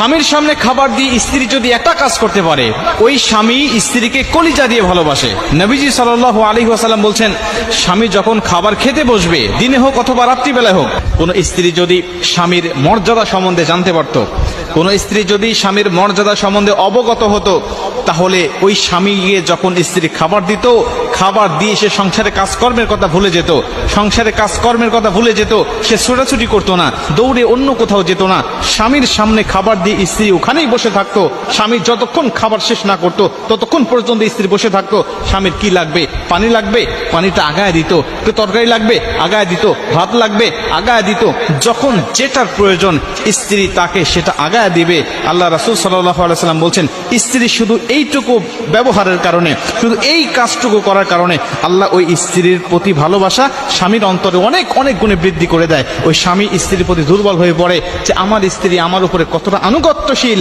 স্বামীর সামনে খাবার দিয়ে স্ত্রী যদি একটা কাজ করতে পারে, ওই স্বামী স্ত্রীকে কলিজা দিয়ে ভালোবাসে। নবীজি সাল আলী ওয়াসাল্লাম বলছেন, স্বামী যখন খাবার খেতে বসবে, দিনে হোক অথবা রাত্রিবেলায় হোক, কোনো স্ত্রী যদি স্বামীর মর্যাদা সম্বন্ধে জানতে পারত, কোন স্ত্রী যদি স্বামীর মর্যাদা সম্বন্ধে অবগত হতো, তাহলে ওই স্বামী গিয়ে যখন স্ত্রী খাবার দিত খাবার দিয়ে সে সংসারে কাজকর্মের কথা ভুলে যেত, সংসারে কাজকর্মের কথা ভুলে যেত, সে ছোটাছুটি করতো না, দৌড়ে অন্য কোথাও যেত না। স্বামীর সামনে খাবার দিয়ে স্ত্রী ওখানেই বসে থাকতো, স্বামী যতক্ষণ খাবার শেষ না করতো, ততক্ষণ পর্যন্ত স্ত্রী বসে থাকতো। স্বামীর কি লাগবে? পানি লাগবে? পানিটা আগায় দিত, একটু তরকারি লাগবে? আগায় দিত, ভাত লাগবে? আগায় দিত। যখন যেটার প্রয়োজন, স্ত্রী তাকে সেটা আগায় দিবে। আল্লাহ রাসুল সাল্লাম বলছেন, স্ত্রী শুধু এইটুকু ব্যবহারের কারণে, শুধু এই কাজটুকু করার কারণে আল্লাহ ওই স্ত্রীর প্রতি ভালোবাসা স্বামীর অন্তরে অনেক অনেক গুণে বৃদ্ধি করে দেয়। ওই স্বামী স্ত্রীর প্রতি দুর্বল হয়ে পড়ে যে আমার স্ত্রী আমার উপরে কতটা আনুগত্যশীল।